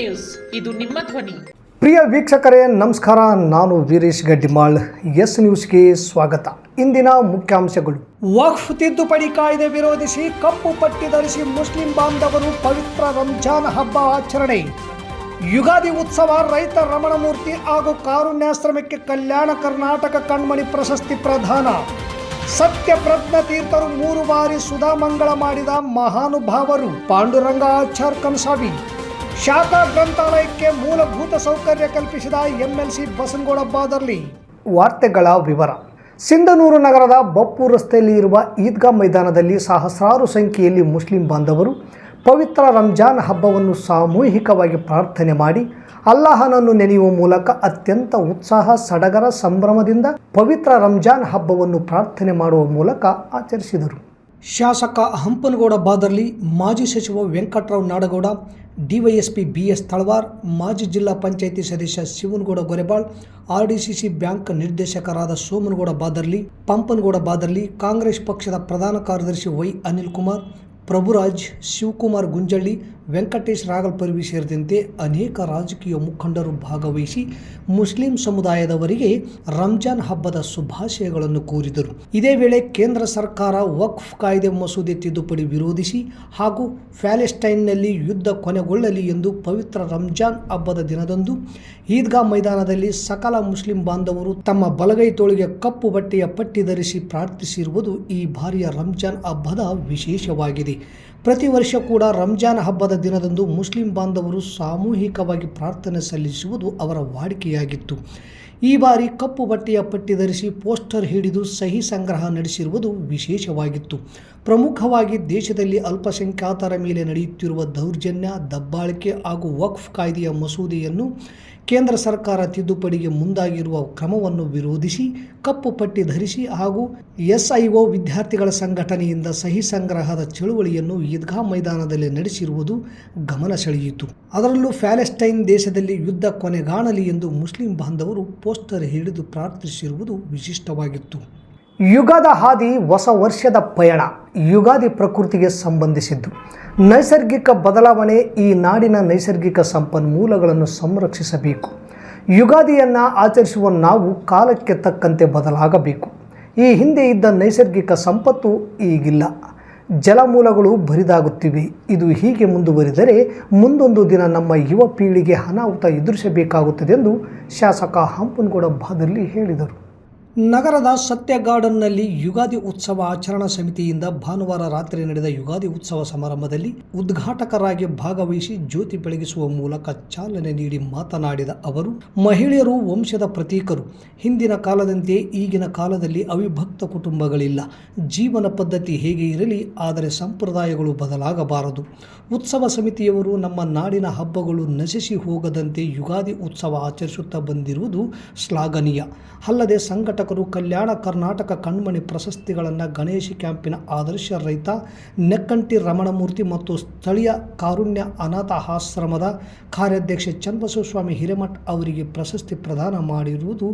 News. ಇದು ನಿಮ್ಮ ಧ್ವನಿ. ಪ್ರಿಯ ವೀಕ್ಷಕರೇ ನಮಸ್ಕಾರ. ನಾನು ವೀರೇಶ್ ಗಡ್ಡಿಮಾಳ್. ಎಸ್ ನ್ಯೂಸ್ಗೆ ಸ್ವಾಗತ. ಇಂದಿನ ಮುಖ್ಯಾಂಶಗಳು. ವಕ್ಫ್ ತಿದ್ದುಪಡಿ ಕಾಯ್ದೆ ವಿರೋಧಿಸಿ ಕಪ್ಪು ಪಟ್ಟಿ ಧರಿಸಿ ಮುಸ್ಲಿಂ ಬಾಂಧವರು ಪವಿತ್ರ ರಂಜಾನ್ ಹಬ್ಬ ಆಚರಣೆ. ಯುಗಾದಿ ಉತ್ಸವ ರೈತ ರಮಣಮೂರ್ತಿ ಹಾಗೂ ಕಾರುಣ್ಯಾಶ್ರಮಕ್ಕೆ ಕಲ್ಯಾಣ ಕರ್ನಾಟಕ ಕಣ್ಮಣಿ ಪ್ರಶಸ್ತಿ ಪ್ರದಾನ. ಸತ್ಯ ಪ್ರಜ್ಞ ತೀರ್ಥರು ಮೂರು ಬಾರಿ ಸುಧಾಮಂಗಳ ಮಾಡಿದ ಮಹಾನುಭಾವರು. ಪಾಂಡುರಂಗ ಆಚಾರ್ ಕನ್ಸಾವಿ. ಶಾಖಾ ಗ್ರಂಥಾಲಯಕ್ಕೆ ಮೂಲಭೂತ ಸೌಕರ್ಯ ಕಲ್ಪಿಸಿದ ಎಂಎಲ್ಸಿ ಬಸನಗೌಡ ಬಾದರ್ಲಿ. ವಾರ್ತೆಗಳ ವಿವರ. ಸಿಂಧನೂರು ನಗರದ ಬಪ್ಪು ರಸ್ತೆಯಲ್ಲಿ ಇರುವ ಈದ್ಗಾ ಮೈದಾನದಲ್ಲಿ ಸಹಸ್ರಾರು ಸಂಖ್ಯೆಯಲ್ಲಿ ಮುಸ್ಲಿಂ ಬಾಂಧವರು ಪವಿತ್ರ ರಂಜಾನ್ ಹಬ್ಬವನ್ನು ಸಾಮೂಹಿಕವಾಗಿ ಪ್ರಾರ್ಥನೆ ಮಾಡಿ ಅಲ್ಲಾಹನನ್ನು ನೆನೆಯುವ ಮೂಲಕ ಅತ್ಯಂತ ಉತ್ಸಾಹ, ಸಡಗರ, ಸಂಭ್ರಮದಿಂದ ಪವಿತ್ರ ರಂಜಾನ್ ಹಬ್ಬವನ್ನು ಪ್ರಾರ್ಥನೆ ಮಾಡುವ ಮೂಲಕ ಆಚರಿಸಿದರು. ಶಾಸಕ ಹಂಪನಗೌಡ ಬಾದರ್ಲಿ, ಮಾಜಿ ಸಚಿವ Venkatrao Nadagouda, DYSP B S Talawar, ಮಾಜಿ ಜಿಲ್ಲಾ ಪಂಚಾಯಿತಿ ಸದಸ್ಯ ಶಿವನಗೌಡ ಗೊರೆಬಾಳ್, ಆರ್ಡಿಸಿಸಿ ಬ್ಯಾಂಕ್ ನಿರ್ದೇಶಕರಾದ ಸೋಮನಗೌಡ ಬಾದರ್ಲಿ, ಪಂಪನಗೌಡ ಬಾದರ್ಲಿ, ಕಾಂಗ್ರೆಸ್ ಪಕ್ಷದ ಪ್ರಧಾನ ಕಾರ್ಯದರ್ಶಿ ವೈ ಅನಿಲ್ ಕುಮಾರ್ ಪ್ರಭುರಾಜ್, ಶಿವಕುಮಾರ್ ಗುಂಜಳ್ಳಿ, ವೆಂಕಟೇಶ್ ರಾಗಲ್ಪರ್ವಿ ಸೇರಿದಂತೆ ಅನೇಕ ರಾಜಕೀಯ ಮುಖಂಡರು ಭಾಗವಹಿಸಿ ಮುಸ್ಲಿಂ ಸಮುದಾಯದವರಿಗೆ ರಂಜಾನ್ ಹಬ್ಬದ ಶುಭಾಶಯಗಳನ್ನು ಕೋರಿದರು. ಇದೇ ವೇಳೆ ಕೇಂದ್ರ ಸರ್ಕಾರ ವಕ್ಫ್ ಕಾಯ್ದೆ ಮಸೂದೆ ತಿದ್ದುಪಡಿ ವಿರೋಧಿಸಿ ಹಾಗೂ ಪ್ಯಾಲೆಸ್ಟೈನ್ನಲ್ಲಿ ಯುದ್ಧ ಕೊನೆಗೊಳ್ಳಲಿ ಎಂದು ಪವಿತ್ರ ರಂಜಾನ್ ಹಬ್ಬದ ದಿನದಂದು ಈದ್ಗಾ ಮೈದಾನದಲ್ಲಿ ಸಕಲ ಮುಸ್ಲಿಂ ಬಾಂಧವರು ತಮ್ಮ ಬಲಗೈ ತೋಳಿಗೆ ಕಪ್ಪು ಬಟ್ಟೆಯ ಪಟ್ಟಿ ಧರಿಸಿ ಪ್ರಾರ್ಥಿಸಿರುವುದು ಈ ಬಾರಿಯ ರಂಜಾನ್ ಹಬ್ಬದ ವಿಶೇಷವಾಗಿದೆ. ಪ್ರತಿ ವರ್ಷ ಕೂಡ ರಂಜಾನ್ ಹಬ್ಬದ ದಿನದಂದು ಮುಸ್ಲಿಂ ಬಾಂಧವರು ಸಾಮೂಹಿಕವಾಗಿ ಪ್ರಾರ್ಥನೆ ಸಲ್ಲಿಸುವುದು ಅವರ ವಾಡಿಕೆಯಾಗಿತ್ತು. ಈ ಬಾರಿ ಕಪ್ಪು ಬಟ್ಟೆಯ ಪಟ್ಟಿ ಧರಿಸಿ ಪೋಸ್ಟರ್ ಹಿಡಿದು ಸಹಿ ಸಂಗ್ರಹ ನಡೆಸಿರುವುದು ವಿಶೇಷವಾಗಿತ್ತು. ಪ್ರಮುಖವಾಗಿ ದೇಶದಲ್ಲಿ ಅಲ್ಪಸಂಖ್ಯಾತರ ಮೇಲೆ ನಡೆಯುತ್ತಿರುವ ದೌರ್ಜನ್ಯ, ದಬ್ಬಾಳಿಕೆ ಹಾಗೂ ವಕ್ಫ್ ಕಾಯ್ದೆಯ ಮಸೂದೆಯನ್ನು ಕೇಂದ್ರ ಸರ್ಕಾರ ತಿದ್ದುಪಡಿಗೆ ಮುಂದಾಗಿರುವ ಕ್ರಮವನ್ನು ವಿರೋಧಿಸಿ, ಕಪ್ಪು ಪಟ್ಟಿ ಧರಿಸಿ ಹಾಗೂ ಎಸ್ಐಒ ವಿದ್ಯಾರ್ಥಿಗಳ ಸಂಘಟನೆಯಿಂದ ಸಹಿ ಸಂಗ್ರಹದ ಚಳುವಳಿಯನ್ನು ಈದ್ಗಾ ಮೈದಾನದಲ್ಲಿ ನಡೆಸಿರುವುದು ಗಮನ ಸೆಳೆಯಿತು ಅದರಲ್ಲೂ ಪ್ಯಾಲೆಸ್ಟೈನ್ ದೇಶದಲ್ಲಿ ಯುದ್ಧ ಕೊನೆಗಾಣಲಿ ಎಂದು ಮುಸ್ಲಿಂ ಬಾಂಧವರು ಪೋಸ್ಟರ್ ಹಿಡಿದು ಪ್ರಾರ್ಥಿಸಿರುವುದು ವಿಶಿಷ್ಟವಾಗಿತ್ತು. ಯುಗದ ಹಾದಿ ಹೊಸ ವರ್ಷದ ಪಯಣ, ಯುಗಾದಿ ಪ್ರಕೃತಿಗೆ ಸಂಬಂಧಿಸಿದ್ದು. ನೈಸರ್ಗಿಕ ಬದಲಾವಣೆ ಈ ನಾಡಿನ ನೈಸರ್ಗಿಕ ಸಂಪನ್ಮೂಲಗಳನ್ನು ಸಂರಕ್ಷಿಸಬೇಕು. ಯುಗಾದಿಯನ್ನು ಆಚರಿಸುವ ನಾವು ಕಾಲಕ್ಕೆ ತಕ್ಕಂತೆ ಬದಲಾಗಬೇಕು. ಈ ಹಿಂದೆ ಇದ್ದ ನೈಸರ್ಗಿಕ ಸಂಪತ್ತು ಈಗಿಲ್ಲ. ಜಲಮೂಲಗಳು ಬರಿದಾಗುತ್ತಿವೆ. ಇದು ಹೀಗೆ ಮುಂದುವರಿದರೆ ಮುಂದೊಂದು ದಿನ ನಮ್ಮ ಯುವ ಪೀಳಿಗೆ ಅನಾಹುತ ಎದುರಿಸಬೇಕಾಗುತ್ತದೆ ಎಂದು ಶಾಸಕ ಹಂಪನಗೌಡ ಬಾದಲ್ಲಿ ಹೇಳಿದರು. ನಗರದ ಸತ್ಯ ಗಾರ್ಡನ್ನಲ್ಲಿ ಯುಗಾದಿ ಉತ್ಸವ ಆಚರಣಾ ಸಮಿತಿಯಿಂದ ಭಾನುವಾರ ರಾತ್ರಿ ನಡೆದ ಯುಗಾದಿ ಉತ್ಸವ ಸಮಾರಂಭದಲ್ಲಿ ಉದ್ಘಾಟಕರಾಗಿ ಭಾಗವಹಿಸಿ ಜ್ಯೋತಿ ಬೆಳಗಿಸುವ ಮೂಲಕ ಚಾಲನೆ ನೀಡಿ ಮಾತನಾಡಿದ ಅವರು, ಮಹಿಳೆಯರು ವಂಶದ ಪ್ರತೀಕರು. ಹಿಂದಿನ ಕಾಲದಂತೆ ಈಗಿನ ಕಾಲದಲ್ಲಿ ಅವಿಭಕ್ತ ಕುಟುಂಬಗಳಿಲ್ಲ. ಜೀವನ ಪದ್ಧತಿ ಹೇಗೆ ಇರಲಿ, ಆದರೆ ಸಂಪ್ರದಾಯಗಳು ಬದಲಾಗಬಾರದು. ಉತ್ಸವ ಸಮಿತಿಯವರು ನಮ್ಮ ನಾಡಿನ ಹಬ್ಬಗಳು ನಶಿಸಿ ಹೋಗದಂತೆ ಯುಗಾದಿ ಉತ್ಸವ ಆಚರಿಸುತ್ತಾ ಬಂದಿರುವುದು ಶ್ಲಾಘನೀಯ. ಅಲ್ಲದೆ ಸಂಘಟಕರು ಕಲ್ಯಾಣ ಕರ್ನಾಟಕ ಕಣ್ಮಣಿ ಪ್ರಶಸ್ತಿಗಳನ್ನು ಗಣೇಶಿ ಕ್ಯಾಂಪಿನ ಆದರ್ಶ ರೈತ, ನೆಕ್ಕಂಟಿ ರಮಣಮೂರ್ತಿ ಮತ್ತು ಸ್ಥಳೀಯ ಕಾರುಣ್ಯ ಅನಾಥ ಆಶ್ರಮದ ಕಾರ್ಯಾಧ್ಯಕ್ಷ ಚನ್ನಬಸವಸ್ವಾಮಿ ಹಿರೇಮಠ್ ಅವರಿಗೆ ಪ್ರಶಸ್ತಿ ಪ್ರದಾನ ಮಾಡಿರುವುದು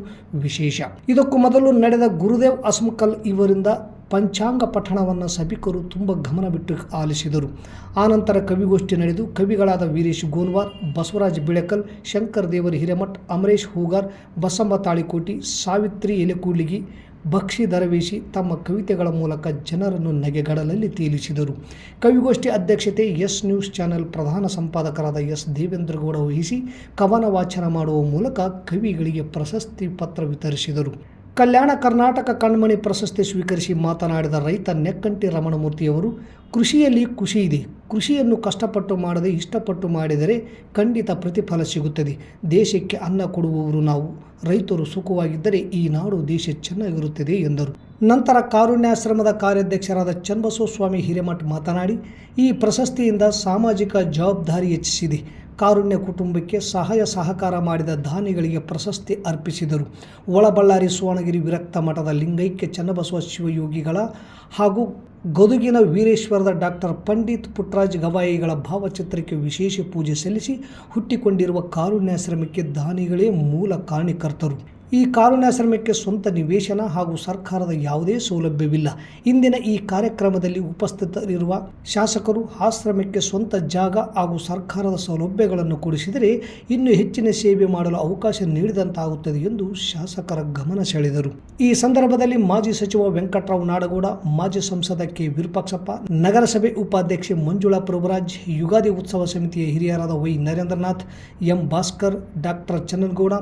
ವಿಶೇಷ. ಇದಕ್ಕೂ ಮೊದಲು ನಡೆದ ಗುರುದೇವ್ ಅಸ್ಮಕಲ್ ಇವರಿಂದ ಪಂಚಾಂಗ ಪಠಣವನ್ನು ಸಭಿಕರು ತುಂಬ ಗಮನ ಬಿಟ್ಟು ಆಲಿಸಿದರು. ಆನಂತರ ಕವಿಗೋಷ್ಠಿ ನಡೆದು ಕವಿಗಳಾದ ವೀರೇಶ್ ಗೋನ್ವಾರ್, ಬಸವರಾಜ್ ಬಿಳೆಕಲ್, ಶಂಕರ್ ದೇವರ ಹಿರೇಮಠ್, ಅಮರೇಶ್ ಹೂಗಾರ್, ಬಸಮ್ಮ ತಾಳಿಕೋಟಿ, ಸಾವಿತ್ರಿ ಎಲೆಕೂಲಿಗಿ ಬಕ್ಷಿ ದರವೇಶಿ ತಮ್ಮ ಕವಿತೆಗಳ ಮೂಲಕ ಜನರನ್ನು ನಗೆಗಡಲಲ್ಲಿ ತೇಲಿಸಿದರು. ಕವಿಗೋಷ್ಠಿ ಅಧ್ಯಕ್ಷತೆ ಎಸ್ ನ್ಯೂಸ್ ಚಾನೆಲ್ ಪ್ರಧಾನ ಸಂಪಾದಕರಾದ ಎಸ್ ದೇವೇಂದ್ರಗೌಡ ವಹಿಸಿ ಕವನ ವಾಚನ ಮಾಡುವ ಮೂಲಕ ಕವಿಗಳಿಗೆ ಪ್ರಶಸ್ತಿ ಪತ್ರ ವಿತರಿಸಿದರು. ಕಲ್ಯಾಣ ಕರ್ನಾಟಕ ಕಣ್ಮಣಿ ಪ್ರಶಸ್ತಿ ಸ್ವೀಕರಿಸಿ ಮಾತನಾಡಿದ ರೈತ ನೆಕ್ಕಂಟಿ ರಮಣಮೂರ್ತಿಯವರು ಕೃಷಿಯಲ್ಲಿ ಖುಷಿ ಇದೆ. ಕೃಷಿಯನ್ನು ಕಷ್ಟಪಟ್ಟು ಮಾಡದೆ ಇಷ್ಟಪಟ್ಟು ಮಾಡಿದರೆ ಖಂಡಿತ ಪ್ರತಿಫಲ ಸಿಗುತ್ತದೆ. ದೇಶಕ್ಕೆ ಅನ್ನ ಕೊಡುವವರು ನಾವು. ರೈತರು ಸುಖವಾಗಿದ್ದರೆ ಈ ನಾಡು ದೇಶ ಚೆನ್ನಾಗಿರುತ್ತದೆ ಎಂದರು. ನಂತರ ಕಾರುಣ್ಯಾಶ್ರಮದ ಕಾರ್ಯಾಧ್ಯಕ್ಷರಾದ ಚನ್ನಬಸವಸ್ವಾಮಿ ಹಿರೇಮಠ್ ಮಾತನಾಡಿ, ಈ ಪ್ರಶಸ್ತಿಯಿಂದ ಸಾಮಾಜಿಕ ಜವಾಬ್ದಾರಿ ಹೆಚ್ಚಿಸಿದೆ. ಕಾರುಣ್ಯ ಕುಟುಂಬಕ್ಕೆ ಸಹಾಯ ಸಹಕಾರ ಮಾಡಿದ ದಾನಿಗಳಿಗೆ ಪ್ರಶಸ್ತಿ ಅರ್ಪಿಸಿದರು. ಒಳಬಳ್ಳಾರಿ ಸುವರ್ಣಗಿರಿ ವಿರಕ್ತ ಮಠದ ಲಿಂಗೈಕ್ಯ ಚನ್ನಬಸವ ಶಿವಯೋಗಿಗಳ ಹಾಗೂ ಗದುಗಿನ ವೀರೇಶ್ವರದ ಡಾಕ್ಟರ್ ಪಂಡಿತ್ ಪುಟ್ರಾಜ್ ಗವಾಯಿಗಳ ಭಾವಚಿತ್ರಕ್ಕೆ ವಿಶೇಷ ಪೂಜೆ ಸಲ್ಲಿಸಿ ಹುಟ್ಟಿಕೊಂಡಿರುವ ಕಾರುಣ್ಯಾಶ್ರಮಕ್ಕೆ ದಾನಿಗಳೇ ಮೂಲ ಕಾರಣಕರ್ತರು ಈ ಕಾರುಣ್ಯಾಶ್ರಮಕ್ಕೆ ಸ್ವಂತ ನಿವೇಶನ ಹಾಗೂ ಸರ್ಕಾರದ ಯಾವುದೇ ಸೌಲಭ್ಯವಿಲ್ಲ. ಇಂದಿನ ಈ ಕಾರ್ಯಕ್ರಮದಲ್ಲಿ ಉಪಸ್ಥಿತರಿರುವ ಶಾಸಕರು ಆಶ್ರಮಕ್ಕೆ ಸ್ವಂತ ಜಾಗ ಹಾಗೂ ಸರ್ಕಾರದ ಸೌಲಭ್ಯಗಳನ್ನು ಕೊಡಿಸಿದರೆ ಇನ್ನೂ ಹೆಚ್ಚಿನ ಸೇವೆ ಮಾಡಲು ಅವಕಾಶ ನೀಡಿದಂತಾಗುತ್ತದೆ ಎಂದು ಶಾಸಕರ ಗಮನ ಸೆಳೆದರು. ಈ ಸಂದರ್ಭದಲ್ಲಿ ಮಾಜಿ ಸಚಿವ ವೆಂಕಟರಾವ್ ನಾಡಗೌಡ, ಮಾಜಿ ಸಂಸದ ಕೆ. ವಿರೂಪಾಕ್ಷಪ್ಪ, ನಗರಸಭೆ ಉಪಾಧ್ಯಕ್ಷೆ ಮಂಜುಳಾ ಪ್ರಭುರಾಜ್, ಯುಗಾದಿ ಉತ್ಸವ ಸಮಿತಿಯ ಹಿರಿಯರಾದ Y. Narendranath, M. Bhaskar, doctor Channanagouda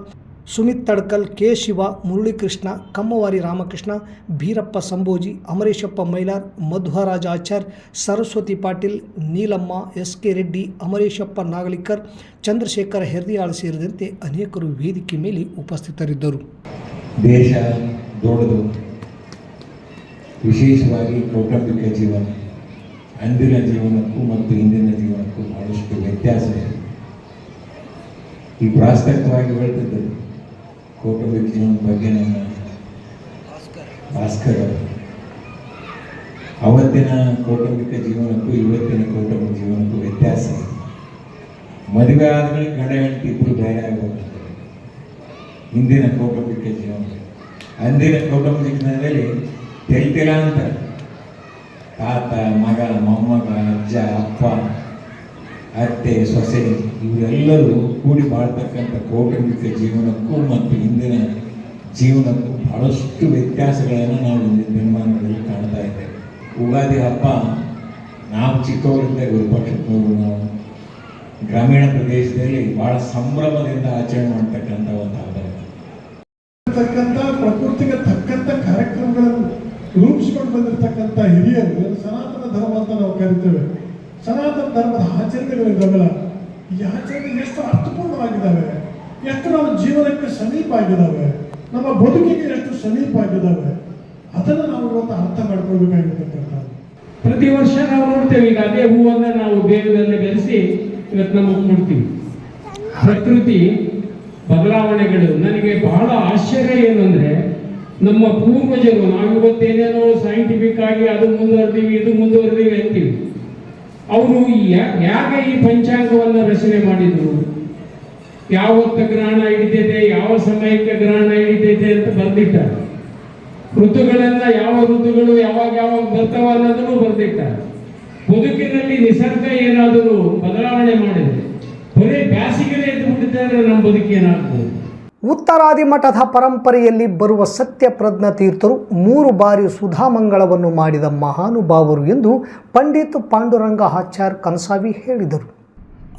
Sumit Tadkal, K. Shiva, Muralikrishna, Kammavari Ramakrishna Beerappa Sambhoji, Amareshappa Mailar, Madhvaraja Achar, Saraswati Patil, Neelamma S K Reddy, Amareshappa Nagalikar, Chandrashekhar Herdiyal ಸೇರಿದಂತೆ ಅನೇಕರು ವೇದಿಕೆ ಮೇಲೆ ಉಪಸ್ಥಿತರಿದ್ದರು. ದೇಶ ದೊಡ್ಡದು. ವಿಶೇಷವಾಗಿ ಕೌಟುಂಬಿಕ ಜೀವನ, ಅಂದಿನ ಜೀವನಕ್ಕೂ ಮತ್ತು ಇಂದಿನ ಜೀವನಕ್ಕೂ ಬಹಳಷ್ಟು ವ್ಯತ್ಯಾಸ ಇದೆ. ಈ ಪ್ರಾಸ್ತಾವಿಕವಾಗಿ ಹೇಳ್ತಿದ್ದರು ಕೌಟುಂಬಿಕ ಜೀವನದ ಬಗ್ಗೆ ನಮ್ಮ ಭಾಸ್ಕರ್. ಅವತ್ತಿನ ಕೌಟುಂಬಿಕ ಜೀವನಕ್ಕೂ ಇವತ್ತಿನ ಕೌಟುಂಬಿಕ ಜೀವನಕ್ಕೂ ವ್ಯತ್ಯಾಸ ಇದೆ ಮದುವೆ ಆದಮೇಲೆ ಗಂಡ ಹೆಂಡತಿ ಇಬ್ಬರು ಬೇರೆ ಆಗುತ್ತೆ ಹಿಂದಿನ ಕೌಟುಂಬಿಕ ಜೀವನ. ಅಂದಿನ ಕೌಟುಂಬಿಕ ಜೀವನದಲ್ಲಿ ತೆಲ್ತಿರ ಅಂತ ತಾತ ಮಗ ಮೊಮ್ಮಗ ಅಜ್ಜ ಅಪ್ಪ. ಅತ್ತೆ, ಸೊಸೆ, ಇವರೆಲ್ಲರೂ ಕೂಡಿ ಬಾಳ್ತಕ್ಕಂಥ ಕೌಟುಂಬಿಕ ಜೀವನಕ್ಕೂ ಮತ್ತು ಇಂದಿನ ಜೀವನಕ್ಕೂ ಬಹಳಷ್ಟು ವ್ಯತ್ಯಾಸಗಳನ್ನು ನಾವು ಇಂದಿನ ದಿನಮಾನಗಳಲ್ಲಿ ಕಾಣ್ತಾ ಇದ್ದೇವೆ. ಉಗಾದಿ ಹಬ್ಬ ನಾವು ಚಿಕ್ಕವರಿಂದ ವಿರೂಪಾಕ್ಷಪ್ಪನವರು ನಾವು ಗ್ರಾಮೀಣ ಪ್ರದೇಶದಲ್ಲಿ ಬಹಳ ಸಂಭ್ರಮದಿಂದ ಆಚರಣೆ ಮಾಡ್ತಕ್ಕಂಥ ಒಂದು ಹಬ್ಬ. ತಕ್ಕಂಥ ಪ್ರಕೃತಿಗೆ ತಕ್ಕಂಥ ಕಾರ್ಯಕ್ರಮಗಳನ್ನು ರೂಪಿಸಿಕೊಂಡು ಬಂದಿರತಕ್ಕಂಥ ಹಿರಿಯರು, ಸನಾತನ ಧರ್ಮ ಅಂತ ನಾವು ಕರಿತೇವೆ. ಸನಾತನ ಧರ್ಮದ ಆಚರಣೆಗಳಿದ್ದಾವಲ್ಲ ಈ ಆಚರಣೆ ಎಷ್ಟು ಅರ್ಥಪೂರ್ಣವಾಗಿದ್ದಾವೆ? ಎಷ್ಟು ನಮ್ಮ ಜೀವನಕ್ಕೆ ಸಮೀಪ ಆಗಿದ್ದಾವೆ? ನಮ್ಮ ಬದುಕಿಗೆ ಎಷ್ಟು ಸಮೀಪ ಆಗಿದ್ದಾವೆ? ಅದನ್ನು ನಾವು ಇವತ್ತು ಅರ್ಥ ಮಾಡ್ಕೊಳ್ಬೇಕಾಗಿರ್ತಕ್ಕಂಥ ಪ್ರತಿ ವರ್ಷ ನಾವು ನೋಡ್ತೇವೆ ಈಗ ಅದೇ ಹೂವನ್ನು ನಾವು ದೇವದಲ್ಲಿ ಬೆರೆಸಿ ಇವತ್ತು ನಾವು ಕೊಡ್ತೀವಿ ಪ್ರಕೃತಿ, ಬದಲಾವಣೆಗಳು. ನನಗೆ ಬಹಳ ಆಶ್ಚರ್ಯ ಏನು ಅಂದರೆ, ನಮ್ಮ ಪೂರ್ವಜರು, ನಾವು ಇವತ್ತೇನೇನೋ ಸೈಂಟಿಫಿಕ್ ಆಗಿ ಅದು ಮುಂದುವರೆದೀವಿ, ಇದು ಮುಂದುವರೆದೀವಿ ಅಂತೀವಿ. ಅವರು ಯಾಕೆ ಈ ಪಂಚಾಂಗವನ್ನ ರಚನೆ ಮಾಡಿದ್ರು? ಯಾವತ್ತ ಗ್ರಹಣ ಹಿಡಿತೈತೆ ಯಾವ ಸಮಯಕ್ಕೆ ಗ್ರಹಣ ಹಿಡಿತೈತೆ ಅಂತ ಬರ್ದಿಟ್ಟಾರೆ ಋತುಗಳೆಲ್ಲ ಯಾವ ಋತುಗಳು ಯಾವಾಗ ಯಾವಾಗ ಬರ್ತಾವ ಅನ್ನೋದನ್ನು ಬರ್ದಿಟ್ಟಾರೆ ಬದುಕಿನಲ್ಲಿ ನಿಸರ್ಗ ಏನಾದರೂ ಬದಲಾವಣೆ ಮಾಡಿದ್ರೆ. ಬರೀ ಬ್ಯಾಸಿಗೆನೇ ಎದ್ದು ಬಿಟ್ಟಿದ್ದಾರೆ ನಮ್ಮ ಬದುಕೇನಾಗ್ಬೋದು? ಉತ್ತರಾದಿ ಮಠದ ಪರಂಪರೆಯಲ್ಲಿ ಬರುವ ಸತ್ಯಪ್ರಜ್ಞ ತೀರ್ಥರು ಮೂರು ಬಾರಿ ಸುಧಾಮಂಗಳವನ್ನು ಮಾಡಿದ ಮಹಾನುಭಾವರು ಎಂದು ಪಂಡಿತ್ ಪಾಂಡುರಂಗ ಆಚಾರ್ ಕನಸಾವಿ ಹೇಳಿದರು.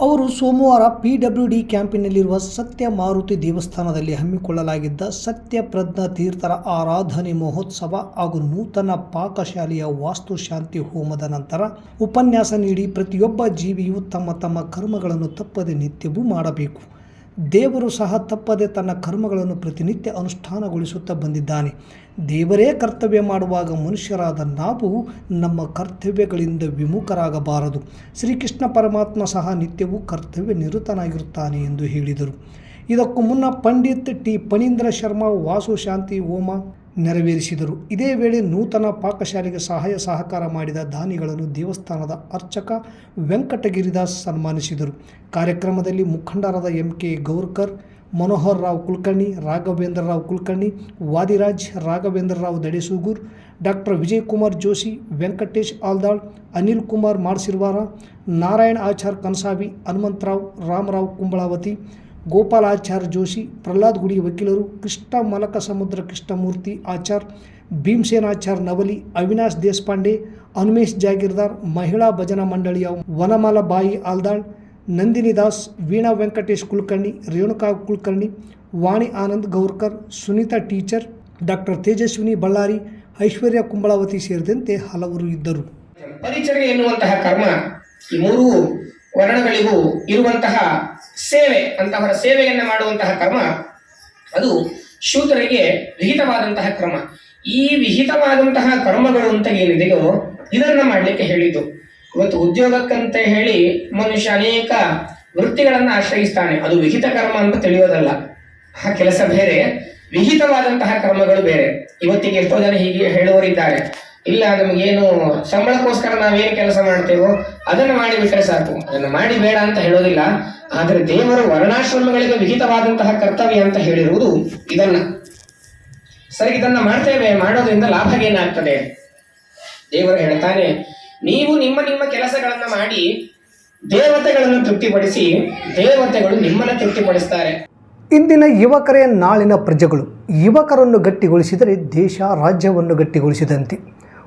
ಅವರು ಸೋಮವಾರ ಪಿ ಡಬ್ಲ್ಯೂ ಡಿ ಕ್ಯಾಂಪಿನಲ್ಲಿರುವ ಸತ್ಯ ಮಾರುತಿ ದೇವಸ್ಥಾನದಲ್ಲಿ ಹಮ್ಮಿಕೊಳ್ಳಲಾಗಿದ್ದ ಸತ್ಯಪ್ರಜ್ಞ ತೀರ್ಥರ ಆರಾಧನೆ ಮಹೋತ್ಸವ ಹಾಗೂ ನೂತನ ಪಾಕಶಾಲೆಯ ವಾಸ್ತುಶಾಂತಿ ಹೋಮದ ನಂತರ ಉಪನ್ಯಾಸ ನೀಡಿ ಪ್ರತಿಯೊಬ್ಬ ಜೀವಿಯು ತಮ್ಮ ತಮ್ಮ ಕರ್ಮಗಳನ್ನು ತಪ್ಪದೆ ನಿತ್ಯವೂ ಮಾಡಬೇಕು. ದೇವರು ಸಹ ತಪ್ಪದೆ ತನ್ನ ಕರ್ಮಗಳನ್ನು ಪ್ರತಿನಿತ್ಯ ಅನುಷ್ಠಾನಗೊಳಿಸುತ್ತಾ ಬಂದಿದ್ದಾನೆ. ದೇವರೇ ಕರ್ತವ್ಯ ಮಾಡುವಾಗ ಮನುಷ್ಯರಾದ ನಾವು ನಮ್ಮ ಕರ್ತವ್ಯಗಳಿಂದ ವಿಮುಖರಾಗಬಾರದು. ಶ್ರೀಕೃಷ್ಣ ಪರಮಾತ್ಮ ಸಹ ನಿತ್ಯವೂ ಕರ್ತವ್ಯ ನಿರತನಾಗಿರುತ್ತಾನೆ ಎಂದು ಹೇಳಿದರು. ಇದಕ್ಕೂ ಮುನ್ನ ಪಂಡಿತ್ ಟಿ. ಫಣೀಂದ್ರ ಶರ್ಮಾ, ವಾಸು ಶಾಂತಿ ಹೋಮ ನೆರವೇರಿಸಿದರು. ಇದೇ ವೇಳೆ ನೂತನ ಪಾಕಶಾಲೆಗೆ ಸಹಾಯ ಸಹಕಾರ ಮಾಡಿದ ದಾನಿಗಳನ್ನು ದೇವಸ್ಥಾನದ ಅರ್ಚಕ ವೆಂಕಟಗಿರಿದಾಸ್ ಸನ್ಮಾನಿಸಿದರು. ಕಾರ್ಯಕ್ರಮದಲ್ಲಿ ಮುಖಂಡರಾದ M K Gaurkar, Manohar Rao Kulkarni, Raghavendra Rao Kulkarni, Vadiraj, Raghavendra Rao Dadesugur, doctor Vijaykumar Joshi, Venkatesh Aldal, Anil Kumar Madsirvara, Narayana Achar Kanasavi, Hanumantharao, Ramarao Kumbalavati Gopalachar Joshi, Prahlad Gudi ವಕೀಲರು, ಕೃಷ್ಣ ಮಲಕ ಸಮುದ್ರ ಕೃಷ್ಣಮೂರ್ತಿ ಆಚಾರ್, ಭೀಮಸೇನಾಚಾರ್ ನವಲಿ, ಅವಿನಾಶ್ ದೇಶಪಾಂಡೆ, ಅನುಮೇಶ್ ಜಾಗೀರ್ದಾರ್, ಮಹಿಳಾ ಭಜನಾ ಮಂಡಳಿಯ Vanamala Bai Aldal, Nandini Das, Veena Venkatesh Kulkarni, Renuka Kulkarni, Vani Anand Gaurkar, Sunita teacher, doctor Tejaswini Ballari, Aishwarya Kumbalavati ಸೇರಿದಂತೆ ಹಲವರು ಇದ್ದರು. ಪರಿಚಯ ಎನ್ನುವಂತಹ ಕರ್ಮ ಮೂರು ವರ್ಣಗಳಿಗೂ ಇರುವಂತಹ ಸೇವೆ, ಅಂತಹವರ ಸೇವೆಯನ್ನು ಮಾಡುವಂತಹ ಕರ್ಮ, ಅದು ಶೂದ್ರರಿಗೆ ವಿಹಿತವಾದಂತಹ ಕ್ರಮ. ಈ ವಿಹಿತವಾದಂತಹ ಕರ್ಮಗಳು ಅಂತ ಏನಿದೆಯೋ ಇದನ್ನ ಮಾಡಲಿಕ್ಕೆ ಹೇಳಿದ್ದು. ಇವತ್ತು ಉದ್ಯೋಗಕ್ಕಂತ ಹೇಳಿ ಮನುಷ್ಯ ಅನೇಕ ವೃತ್ತಿಗಳನ್ನು ಆಶ್ರಯಿಸ್ತಾನೆ. ಅದು ವಿಹಿತ ಕರ್ಮ ಅಂತ ತಿಳಿಯೋದಲ್ಲ. ಆ ಕೆಲಸ ಬೇರೆ, ವಿಹಿತವಾದಂತಹ ಕರ್ಮಗಳು ಬೇರೆ. ಇವತ್ತಿಗೆ ಎಷ್ಟೋ ಜನ ಹೀಗೆ ಹೇಳುವರಿದ್ದಾರೆ ಇಲ್ಲ, ನಮಗೇನು ಸಂಬಳಕ್ಕೋಸ್ಕರ ನಾವೇನು ಕೆಲಸ ಮಾಡ್ತೇವೋ ಅದನ್ನು ಮಾಡಿ ಮಾಡಿಬಿಟ್ರೆ ಸಾಕು. ಅದನ್ನು ಮಾಡಿ ಬೇಡ ಅಂತ ಹೇಳೋದಿಲ್ಲ. ಆದರೆ ದೇವರ ವರ್ಣಾಶ್ರಮಗಳಿಗೆ ವಿಹಿತವಾದಂತಹ ಕರ್ತವ್ಯ ಅಂತ ಹೇಳಿರುವುದು ಇದನ್ನ. ಸರಿ, ಇದನ್ನ ಮಾಡ್ತೇವೆ. ಮಾಡೋದ್ರಿಂದ ಲಾಭ ಏನಾಗ್ತದೆ? ದೇವರು ಹೇಳ್ತಾನೆ, ನೀವು ನಿಮ್ಮ ನಿಮ್ಮ ಕೆಲಸಗಳನ್ನು ಮಾಡಿ ದೇವತೆಗಳನ್ನು ತೃಪ್ತಿಪಡಿಸಿ ದೇವತೆಗಳು ನಿಮ್ಮನ್ನ ತೃಪ್ತಿಪಡಿಸ್ತಾರೆ. ಇಂದಿನ ಯುವಕರೇ ನಾಳಿನ ಪ್ರಜೆಗಳು. ಯುವಕರನ್ನು ಗಟ್ಟಿಗೊಳಿಸಿದರೆ ದೇಶ ರಾಜ್ಯವನ್ನು ಗಟ್ಟಿಗೊಳಿಸಿದಂತೆ.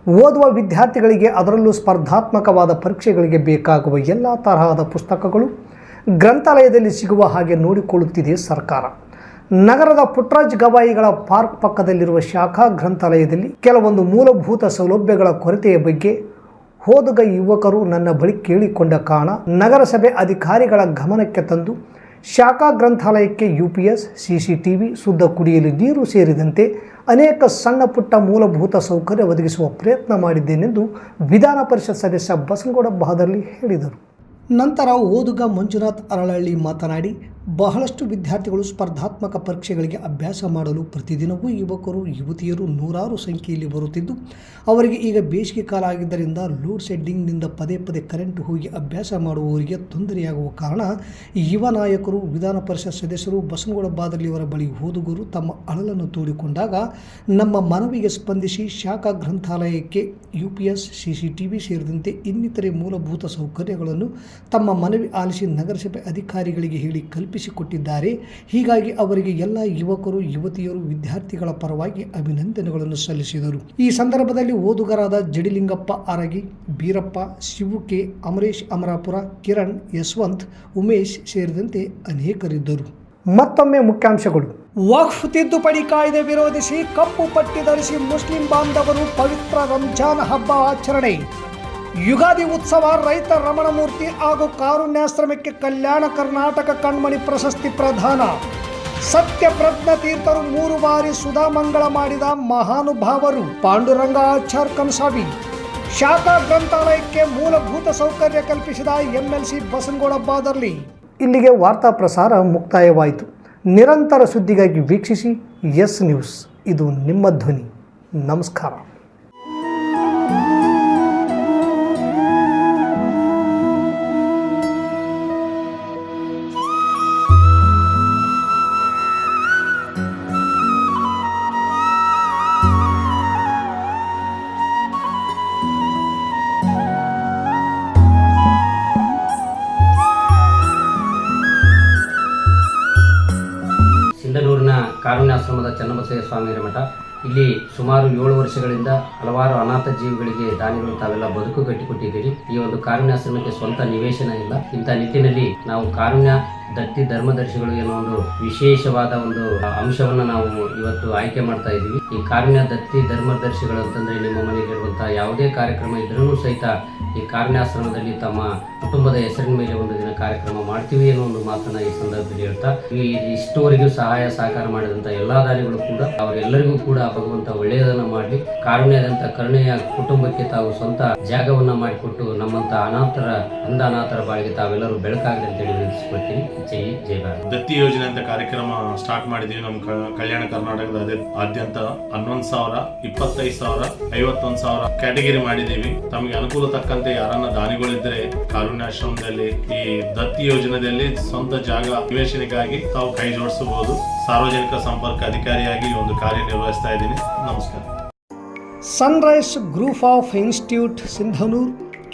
ಓದುವ ವಿದ್ಯಾರ್ಥಿಗಳಿಗೆ ಅದರಲ್ಲೂ ಸ್ಪರ್ಧಾತ್ಮಕವಾದ ಪರೀಕ್ಷೆಗಳಿಗೆ ಬೇಕಾಗುವ ಎಲ್ಲ ತರಹದ ಪುಸ್ತಕಗಳು ಗ್ರಂಥಾಲಯದಲ್ಲಿ ಸಿಗುವ ಹಾಗೆ ನೋಡಿಕೊಳ್ಳುತ್ತಿದೆ ಸರ್ಕಾರ. ನಗರದ ಪುಟ್ರಾಜ್ ಗವಾಯಿಗಳ ಪಾರ್ಕ್ ಪಕ್ಕದಲ್ಲಿರುವ ಶಾಖಾ ಗ್ರಂಥಾಲಯದಲ್ಲಿ ಕೆಲವೊಂದು ಮೂಲಭೂತ ಸೌಲಭ್ಯಗಳ ಕೊರತೆಯ ಬಗ್ಗೆ ಹೋದಗ ಯುವಕರು ನನ್ನ ಬಳಿ ಕೇಳಿಕೊಂಡ ಕಾರಣ ನಗರಸಭೆ ಅಧಿಕಾರಿಗಳ ಗಮನಕ್ಕೆ ತಂದು ಶಾಖಾ ಗ್ರಂಥಾಲಯಕ್ಕೆ U P S C C T V ಶುದ್ಧ ಕುಡಿಯಲು ನೀರು ಸೇರಿದಂತೆ ಅನೇಕ ಸಣ್ಣ ಪುಟ್ಟ ಮೂಲಭೂತ ಸೌಕರ್ಯ ಒದಗಿಸುವ ಪ್ರಯತ್ನ ಮಾಡಿದ್ದೇನೆಂದು ವಿಧಾನ ಪರಿಷತ್ ಸದಸ್ಯ ಬಸನಗೌಡ ಬಹದರ್ಲಿ ಹೇಳಿದರು. ನಂತರ ಓದುಗ ಮಂಜುನಾಥ್ ಅರಳಹಳ್ಳಿ ಮಾತನಾಡಿ ಬಹಳಷ್ಟು ವಿದ್ಯಾರ್ಥಿಗಳು ಸ್ಪರ್ಧಾತ್ಮಕ ಪರೀಕ್ಷೆಗಳಿಗೆ ಅಭ್ಯಾಸ ಮಾಡಲು ಪ್ರತಿದಿನವೂ ಯುವಕರು, ಯುವತಿಯರು ನೂರಾರು ಸಂಖ್ಯೆಯಲ್ಲಿ ಬರುತ್ತಿದ್ದು, ಅವರಿಗೆ ಈಗ ಬೇಸಿಗೆ ಕಾಲ ಆಗಿದ್ದರಿಂದ ಲೋಡ್ ಶೆಡ್ಡಿಂಗ್ನಿಂದ ಪದೇ ಪದೇ ಕರೆಂಟ್ ಹೋಗಿ ಅಭ್ಯಾಸ ಮಾಡುವವರಿಗೆ ತೊಂದರೆಯಾಗುವ ಕಾರಣ ಯುವ ನಾಯಕರು, ವಿಧಾನ ಪರಿಷತ್ ಸದಸ್ಯರು ಬಸನಗೌಡ ಬಾದಲಿಯವರ ಬಳಿ ಓದುಗರು ತಮ್ಮ ಅಳಲನ್ನು ತೋಡಿಕೊಂಡಾಗ ನಮ್ಮ ಮನವಿಗೆ ಸ್ಪಂದಿಸಿ ಶಾಖಾ ಗ್ರಂಥಾಲಯಕ್ಕೆ U P S C C T V ಸೇರಿದಂತೆ ಇನ್ನಿತರೆ ಮೂಲಭೂತ ಸೌಕರ್ಯಗಳನ್ನು ತಮ್ಮ ಮನವಿ ಆಲಿಸಿ ನಗರಸಭೆ ಅಧಿಕಾರಿಗಳಿಗೆ ಹೇಳಿ ಕಲ್ಪಿಸಿಕೊಟ್ಟಿದ್ದಾರೆ. ಹೀಗಾಗಿ ಅವರಿಗೆ ಎಲ್ಲ ಯುವಕರು, ಯುವತಿಯರು, ವಿದ್ಯಾರ್ಥಿಗಳ ಪರವಾಗಿ ಅಭಿನಂದನೆಗಳನ್ನು ಸಲ್ಲಿಸಿದರು. ಈ ಸಂದರ್ಭದಲ್ಲಿ ಓದುಗರಾದ ಜಡಿಲಿಂಗಪ್ಪ ಅರಗಿ ಬೀರಪ್ಪ, ಶಿವು ಕೆ ಅಮರೇಶ್ ಅಮರಾಪುರ, ಕಿರಣ್ ಯಶವಂತ್, ಉಮೇಶ್ ಸೇರಿದಂತೆ ಅನೇಕರಿದ್ದರು. ಮತ್ತೊಮ್ಮೆ ಮುಖ್ಯಾಂಶಗಳು. ವಕ್ಫ್ ತಿದ್ದುಪಡಿ ಕಾಯ್ದೆ ವಿರೋಧಿಸಿ ಕಪ್ಪು ಪಟ್ಟಿ ಧರಿಸಿ ಮುಸ್ಲಿಂ ಬಾಂಧವರು ಪವಿತ್ರ ರಂಜಾನ್ ಹಬ್ಬ ಆಚರಣೆ. ಯುಗಾದಿ ಉತ್ಸವ, ರೈತ ರಮಣಮೂರ್ತಿ ಹಾಗೂ ಕಾರುಣ್ಯಾಶ್ರಮಕ್ಕೆ ಕಲ್ಯಾಣ ಕರ್ನಾಟಕ ಕಣ್ಮಣಿ ಪ್ರಶಸ್ತಿ ಪ್ರದಾನ. ಸತ್ಯ ಪ್ರಜ್ಞ ತೀರ್ಥರು ಮೂರು ಬಾರಿ ಸುಧಾಮಂಗಳ ಮಾಡಿದ ಮಹಾನುಭಾವರು ಪಾಂಡುರಂಗ ಆಚಾರ್ ಕನ್ಸಾವಿ. ಶಾಖಾ ಗ್ರಂಥಾಲಯಕ್ಕೆ ಮೂಲಭೂತ ಸೌಕರ್ಯ ಕಲ್ಪಿಸಿದ ಎಂಎಲ್ಸಿ ಬಸನಗೌಡ ಬಾದರ್ಲಿ. ಇಲ್ಲಿಗೆ ವಾರ್ತಾ ಪ್ರಸಾರ ಮುಕ್ತಾಯವಾಯಿತು. ನಿರಂತರ ಸುದ್ದಿಗಾಗಿ ವೀಕ್ಷಿಸಿ ಎಸ್ ನ್ಯೂಸ್. ಇದು ನಿಮ್ಮ ಧ್ವನಿ. ನಮಸ್ಕಾರ. ಕಾರುಣ್ಯಾಶ್ರಮದ ಚನ್ನಬಸಯ್ಯ ಸ್ವಾಮಿಯರ ಮಠ. ಇಲ್ಲಿ ಸುಮಾರು ಏಳು ವರ್ಷಗಳಿಂದ ಹಲವಾರು ಅನಾಥ ಜೀವಿಗಳಿಗೆ ದಾನಿಗಳು ತಾವೆಲ್ಲ ಬದುಕು ಕಟ್ಟಿಕೊಟ್ಟಿದ್ದೀರಿ. ಈ ಒಂದು ಕಾರುಣ್ಯಾಶ್ರಮಕ್ಕೆ ಸ್ವಂತ ನಿವೇಶನ ಇಲ್ಲ. ಇಂಥ ನಿಟ್ಟಿನಲ್ಲಿ ನಾವು ಕಾರುಣ್ಯ ದತ್ತಿ ಧರ್ಮದರ್ಶಿಗಳು ಏನೋ ಒಂದು ವಿಶೇಷವಾದ ಒಂದು ಅಂಶವನ್ನ ನಾವು ಇವತ್ತು ಆಯ್ಕೆ ಮಾಡ್ತಾ ಇದ್ದೀವಿ. ಈ ಕಾರುಣ್ಯ ದತ್ತಿ ಧರ್ಮದರ್ಶಿಗಳು ಅಂತಂದ್ರೆ ನಿಮ್ಮ ಮನೆಯಲ್ಲಿರುವಂತಹ ಯಾವುದೇ ಕಾರ್ಯಕ್ರಮ ಇದ್ರೂ ಸಹಿತ ಈ ಕಾರುಣ್ಯಾಶ್ರಮದಲ್ಲಿ ತಮ್ಮ ಕುಟುಂಬದ ಹೆಸರಿನ ಮೇಲೆ ಒಂದು ದಿನ ಕಾರ್ಯಕ್ರಮ ಮಾಡ್ತೀವಿ ಅನ್ನೋ ಒಂದು ಮಾತನ್ನ ಈ ಸಂದರ್ಭದಲ್ಲಿ ಹೇಳ್ತಾ, ಈ ಇಷ್ಟುವರೆಗೂ ಸಹಾಯ ಸಹಕಾರ ಮಾಡಿದಂತ ಎಲ್ಲಾ ದಾನಿಗಳು ಕೂಡ ಅವರೆಲ್ಲರಿಗೂ ಕೂಡ ಭಗವಂತ ಒಳ್ಳೆಯದನ್ನ ಮಾಡಲಿ. ಕಾರುಣ್ಯದಂತ ಕರುಣೆಯ ಕುಟುಂಬಕ್ಕೆ ತಾವು ಸ್ವಂತ ಜಾಗವನ್ನ ಮಾಡಿಕೊಟ್ಟು ನಮ್ಮಂತ ಅನಾಥರ, ಅಂದ ಅನಾಥರ ಬಾಳಿಗೆ ತಾವೆಲ್ಲರೂ ಬೆಳಕಾಗಲಿ ಅಂತೇಳಿ ವಿನಂತಿಸ್ಕೊಳ್ತೀನಿ. ಜೈ ಜೈ ಭಾರತ್. ದತ್ತಿ ಯೋಜನೆ ಅಂತ ಕಾರ್ಯಕ್ರಮ ಸ್ಟಾರ್ಟ್ ಮಾಡಿದೀವಿ ನಮ್ಮ ಕಲ್ಯಾಣ ಕರ್ನಾಟಕದ ಅದೇ ಆದ್ಯಂತ. ಹನ್ನೊಂದು ಸಾವಿರ ಇಪ್ಪತ್ತೈದು ಸಾವಿರ ಐವತ್ತೊಂದು ಸಾವಿರ ಕ್ಯಾಟಗರಿ ಮಾಡಿದೀವಿ. ತಮಗೆ ಅನುಕೂಲ ತಕ್ಕಂತೆ ಯಾರನ್ನ ದಾನಿಗಳಿದ್ರೆ ಕಾರುಣ್ಯಾಶ್ರಮದಲ್ಲಿ ಈ ದತ್ತಿ ಯೋಜನೆಯಲ್ಲಿ ಸ್ವಂತ ಜಾಗ ನಿವೇಶನಕ್ಕಾಗಿ ತಾವು ಕೈ ಜೋಡಿಸಬಹುದು. ಸಾರ್ವಜನಿಕ ಸಂಪರ್ಕ ಅಧಿಕಾರಿಯಾಗಿ ಒಂದು ಕಾರ್ಯನಿರ್ವಹಿಸ್ತಾ ಇದ್ದೀನಿ. ನಮಸ್ಕಾರ. Sunrise group of institute Sindhanur